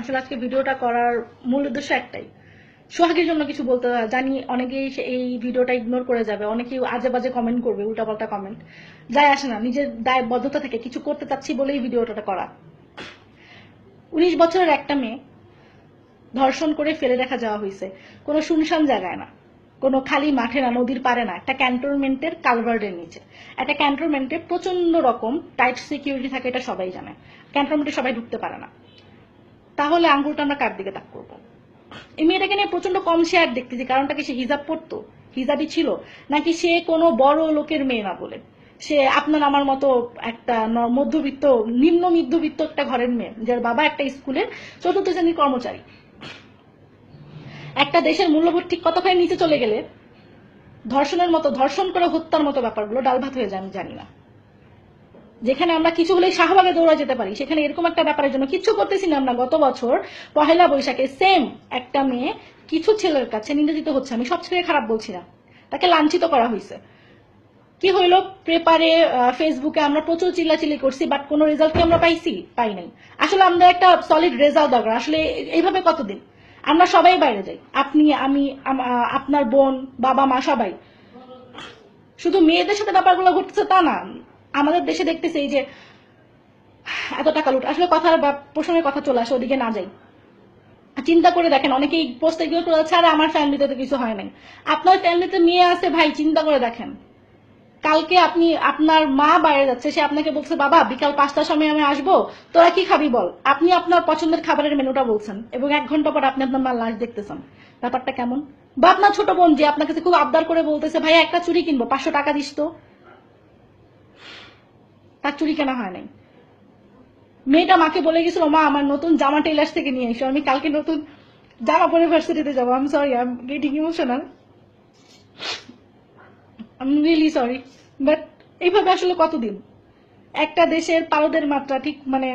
আসলে আজকে ভিডিওটা করার মূল উদ্দেশ্য একটাই। সোহাগের জন্য কিছু বলতে জানি অনেকেই এই ভিডিওটা ইগনোর করে যাবে, অনেকেই আজে বাজে কমেন্ট করবে, উল্টাপাল্টা কমেন্ট যায় আসে না, নিজের দায়বদ্ধতা থেকে কিছু করতে চাচ্ছি বলেই ভিডিওটা করা। উনিশ বছরের একটা মেয়ে ধর্ষণ করে ফেলে দেখা যাওয়া হয়েছে। কোনো শুনশান জায়গায় না। কোনো খালি মাঠে না, নদীর পারে না, একটা ক্যান্টনমেন্টের কালভার্ডের নিচে। একটা ক্যান্টনমেন্টে প্রচণ্ড রকম টাইট সিকিউরিটি থাকে এটা সবাই জানে। ক্যান্টনমেন্টে সবাই ঢুকতে পারে না। তাহলে আঙ্গুলটা আমরা কার দিকে তাক করব? এই মেয়েটাকে নিয়ে প্রচণ্ড কম শেয়ার দেখতেছি, কারণটা কি সে হিজাব পরতো? হিজাবই ছিল? নাকি সে কোনো বড় লোকের মেয়ে না বলে? সে আপনার আমার মতো একটা মধ্যবিত্ত, নিম্ন মধ্যবিত্ত একটা ঘরের মেয়ে, যার বাবা একটা স্কুলের চতুর্থ শ্রেণির কর্মচারী। একটা দেশের মূল্যবোধ ঠিক কতখানি নিচে চলে গেলে ধর্ষণের মতো, ধর্ষণ করে হত্যার মতো ব্যাপারগুলো ডাল ভাত হয়ে যায় আমি জানি না। যেখানে আমরা কিছু হলেই শাহবাগে দৌড়া যেতে পারি, সেখানে এরকম একটা ব্যাপারের জন্য কিচ্ছু করতেছি না গত বছর পহেলা বৈশাখে সেম একটা মেয়ে কিছু ছেলের কাছে নির্যাতিত হচ্ছে, আমি সব ছেলে খারাপ বলছি না, তাকে লাঞ্ছিত করা হয়েছে। কি হইল? পেপারে ফেসবুকে আমরা প্রচুর চিল্লাচিল্লি করছি বাট কোনো রেজাল্ট কি আমরা পাইছি? পাই নাই। আসলে আমরা একটা সলিড রেজাল্ট দরকার। আসলে এইভাবে কতদিন? আমরা সবাই বাইরে যাই। আপনি, আমি আপনার বোন বাবা মা সবাই। শুধু মেয়েদের সাথে ব্যাপারগুলো ঘটছে তা না। আমাদের দেশে দেখতেছি এই যে এত টাকা লুট। আসলে কথার বা প্রসঙ্গের কথা চলে আসে, ওদিকে না যাই। চিন্তা করে দেখেন, অনেকেই পোস্ট এগুলো করে আরে আমার ফ্যামিলিতে তো কিছু হয় নাই। আপনার ফ্যামিলিতে মেয়ে আছে ভাই, চিন্তা করে দেখেন। কালকে আপনি, আপনার মা বাইরে যাচ্ছে, সে আপনাকে বলছে, বাবা, বিকাল পাঁচটার সময় আমি আসব, তোরা কি খাবি বল? আপনি আপনার পছন্দের খাবারের মেনুটা বলছেন, এবং এক ঘণ্টা পর আপনি আপনার মার লাশ দেখতেছেন। ব্যাপারটা কেমন? বা আপনার ছোট বোন যে আপনার কাছে খুব আবদার করে বলতেছে ভাই একটা চুরি কিনবো, পাঁচশো টাকা দিস তো। তার চুরি কেনা হয় নাই। মেয়েটা মাকে বলে গেছিল, মা, আমার নতুন জামা টেলার্স থেকে নিয়ে এসো, আমি কালকে নতুন জামা পরে ভার্সিটিতে যাব। আমি সরি আই গেটিং ইমোশনাল আমি রিয়েলি সরি বাট এইভাবে আসলে কতদিন? একটা দেশের পারদের মাত্রা ঠিক মানে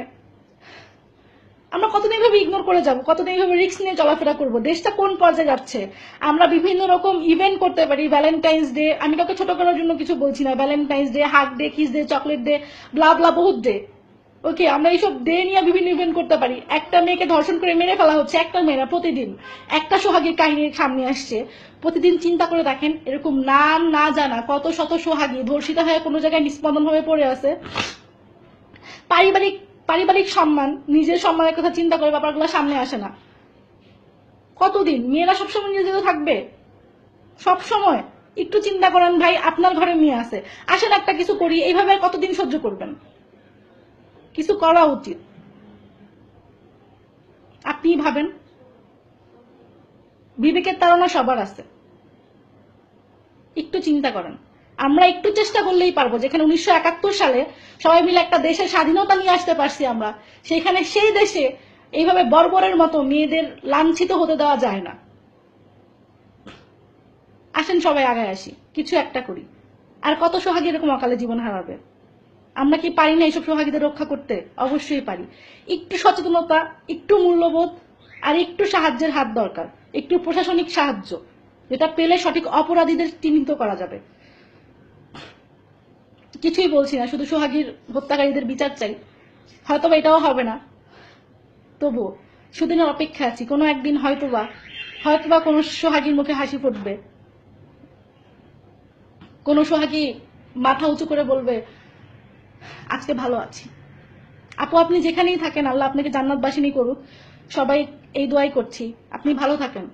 আমরা কতদিন এইভাবে ইগনোর করে যাব? কতদিন এইভাবে রিস্ক নিয়ে চলাফেরা করব? দেশটা কোন পর্যায়ে যাচ্ছে? আমরা বিভিন্ন রকম ইভেন্ট করতে পারি ভ্যালেন্টাইন্স ডে আমি কাউকে ছোট করার জন্য কিছু বলছি না। Valentine's day hug day kiss day chocolate day blah blah বহুত ডে ওকে আমরা এইসব ডে নিয়ে বিভিন্ন ইভেন্ট করতে পারি। একটা মেয়েকে ধর্ষণ করে মেরে ফেলা হচ্ছে একটা মেয়েরা প্রতিদিন। একটা সোহাগীর কাহিনীর সামনে আসছে। প্রতিদিন চিন্তা করে দেখেন, এরকম নাম না জানা, কত শত সোহাগী ধর্ষিতা হয়ে কোনো জায়গায় নিষ্পন্দন হয়ে পড়ে আছে। পারিবারিক পারিবারিক সম্মান, নিজের সম্মানের কথা চিন্তা করে ব্যাপারগুলো সামনে আসে না। কতদিন? মেয়েরা সবসময় নিজেদের থাকবে? সব সময় একটু চিন্তা করেন ভাই, আপনার ঘরে মেয়ে আছে। আসেন একটা কিছু করি, এইভাবে কতদিন সহ্য করবেন? কিছু করা উচিত। আপনি ভাবেন? বিবেকের তাড়না সবার আছে। একটু চিন্তা করেন। আমরা একটু চেষ্টা করলেই পারব, যেখানে উনিশশো একাত্তর সালে সবাই মিলে একটা দেশের স্বাধীনতা নিয়ে আসতে পারছি আমরা, সেখানে সেই দেশে এইভাবে বর্বরের মতো মেয়েদের লাঞ্ছিত হতে দেওয়া যায় না। আসেন সবাই আগায় আসি, কিছু একটা করি। আর কত সোহাগী এরকম অকালে জীবন হারাবে? আমরা কি পারি না এইসব সোহাগীদের রক্ষা করতে? অবশ্যই পারি। একটু সচেতনতা, একটু মূল্যবোধ আর একটু সাহায্যের হাত দরকার, একটু প্রশাসনিক সাহায্য, যেটা পেলে সঠিক অপরাধীদের চিহ্নিত করা যাবে। কিছুই বলছি না, শুধু সোহাগীর হত্যাকারীদের বিচার চাই। হয়তো বা এটাও হবে না। তবুও সুদিনের অপেক্ষা আছি, কোনো একদিন হয়তোবা হয়তোবা কোনো সোহাগীর মুখে হাসি ফুটবে। কোনো সোহাগী মাথা উঁচু করে বলবে, আজকে ভালো আছি। আপু, আপনি যেখানেই থাকেন, আল্লাহ আপনাকে জান্নাতবাসিনী করুক। সবাই এই দোয়াই করছি। আপনি ভালো থাকেন।